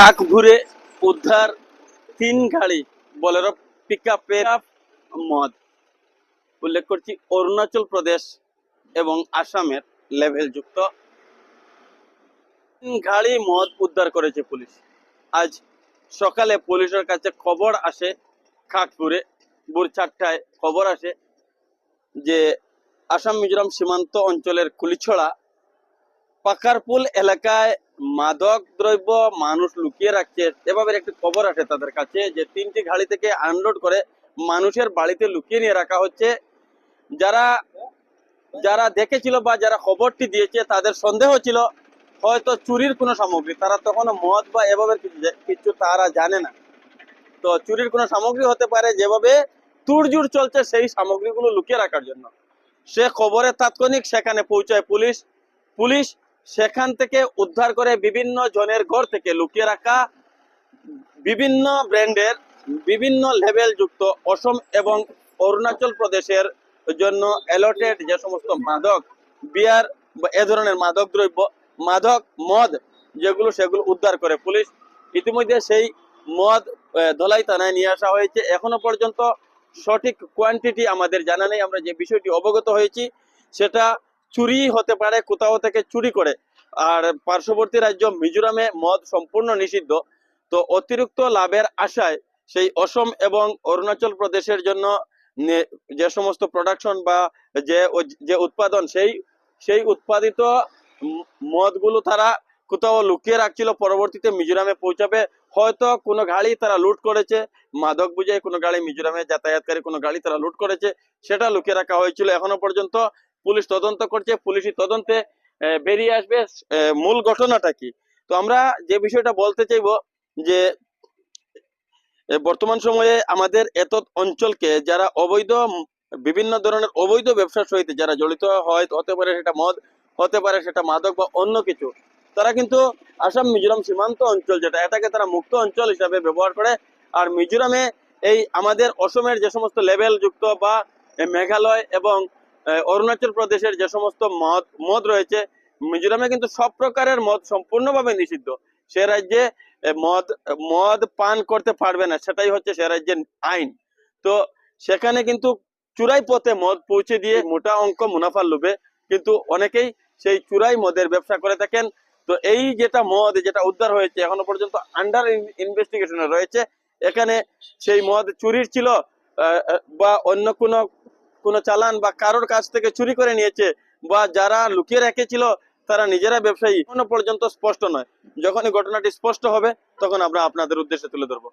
কাকভুরে উদ্ধার তিন গাড়ি বলেরো পিক আপ মদ। উল্লেখ করছি, অরুণাচল প্রদেশ এবং আসামের লেভেল যুক্ত গাড়ি মদ উদ্ধার করেছে পুলিশ। আজ সকালে পুলিশের কাছে খবর আসে খাকপুরে ভোর চারটায় খবর আসে যে আসাম মিজোরাম সীমান্ত অঞ্চলের কুলিছড়া পাকারপুল এলাকায় মাদক দ্রব্য মানুষ লুকিয়ে রাখছে। এভাবে একটি খবর আসে তাদের কাছে যে তিনটি গাড়ি থেকে আনলোড করে মানুষের বাড়িতে লুকিয়ে নিয়ে রাখা হচ্ছে। যারা যারা দেখেছিল বা যারা খবরটি দিয়েছে তাদের সন্দেহ ছিল, হয়তো চুরির কোনো সামগ্রী। তারা তখনও মদ বা এভাবে কিছু তারা জানে না। তো চুরির কোনো সামগ্রী হতে পারে যেভাবে তুড়জুড় চলছে সেই সামগ্রীগুলো লুকিয়ে রাখার জন্য। সে খবরে তাৎক্ষণিক সেখানে পৌঁছায় পুলিশ। পুলিশ সেখান থেকে উদ্ধার করে বিভিন্ন জনের ঘর থেকে লুকিয়ে রাখা বিভিন্ন ব্র্যান্ডের বিভিন্ন লেভেল যুক্ত অসম এবং অরুণাচল প্রদেশের জন্য অ্যালটেড যে সমস্ত মাদক, বিয়ার এ ধরনের মাদক দ্রব্য, মাদক, মদ যেগুলো সেগুলো উদ্ধার করে পুলিশ। ইতিমধ্যে সেই মদ ধলাই থানায় নিয়ে আসা হয়েছে। এখনও পর্যন্ত সঠিক কোয়ান্টিটি আমাদের জানা নেই। আমরা যে বিষয়টি অবগত হয়েছি, সেটা চুরি হতে পারে, কোথাও থেকে চুরি করে। আর পার্শ্ববর্তী রাজ্য মিজোরামে মদ সম্পূর্ণ নিষিদ্ধ। তো অতিরিক্ত লাভের আশায় সেই অসম এবং অরুণাচল প্রদেশের জন্য যে সমস্ত প্রোডাকশন বা যে যে উৎপাদন, সেই সেই উৎপাদিত মদগুলো তারা কোথাও লুকিয়ে রাখছিল, পরবর্তীতে মিজোরামে পৌঁছাবে। হয়তো কোনো গাড়ি তারা লুট করেছে। মাদক বুঝে কোনো গাড়ি মিজোরামে যাতায়াতকারী কোনো গাড়ি তারা লুট করেছে। সেটা লুকিয়ে রাখা হয়েছিল। এখনও পর্যন্ত পুলিশ তদন্ত করছে, পুলিশি তদন্তে বেরিয়ে আসবে। মূল ঘটনাটা কি? তো আমরা যে বিষয়টা বলতে চাইব যে বর্তমান সময়ে আমাদের এত অঞ্চলকে যারা অবৈধ, বিভিন্ন ধরনের অবৈধ ব্যবসার সহিত যারা জড়িত হয়, হতে পারে সেটা মদ, হতে পারে সেটা মাদক বা অন্য কিছু, তারা কিন্তু আসাম, মিজোরাম সীমান্ত অঞ্চল যেটা, এটাকে তারা মুক্ত অঞ্চল হিসাবে ব্যবহার করে। আর মিজোরামে এই আমাদের অসমের যে সমস্ত লেভেল যুক্ত বা মেঘালয় এবং অরুণাচল প্রদেশের যে সমস্ত মদ মদ রয়েছে, মিজোরামে কিন্তু সব প্রকারের মদ সম্পূর্ণভাবে নিষিদ্ধ। সে রাজ্যে মদ মদ পান করতে পারবে না, সেটাই হচ্ছে সে রাজ্যের আইন। তো সেখানে কিন্তু চুরাই পথে মদ পৌঁছে দিয়ে মোটা অঙ্ক মুনাফার লোভে কিন্তু অনেকেই সেই চুরাই মদের ব্যবসা করে থাকেন। তো এই যেটা মদ, যেটা উদ্ধার হয়েছে, এখনও পর্যন্ত আন্ডার ইনভেস্টিগেশনে রয়েছে। এখানে সেই মদ চুরির ছিল বা অন্য কোনো কোনো চালান বা কারোর কাছ থেকে চুরি করে নিয়েছে বা যারা লুকিয়ে রেখেছিল, তারা নিজেরা ব্যবসায়ী এখনও পর্যন্ত স্পষ্ট নয়। যখনই ঘটনাটি স্পষ্ট হবে, তখন আমরা আপনাদের উদ্দেশ্যে তুলে ধরবো।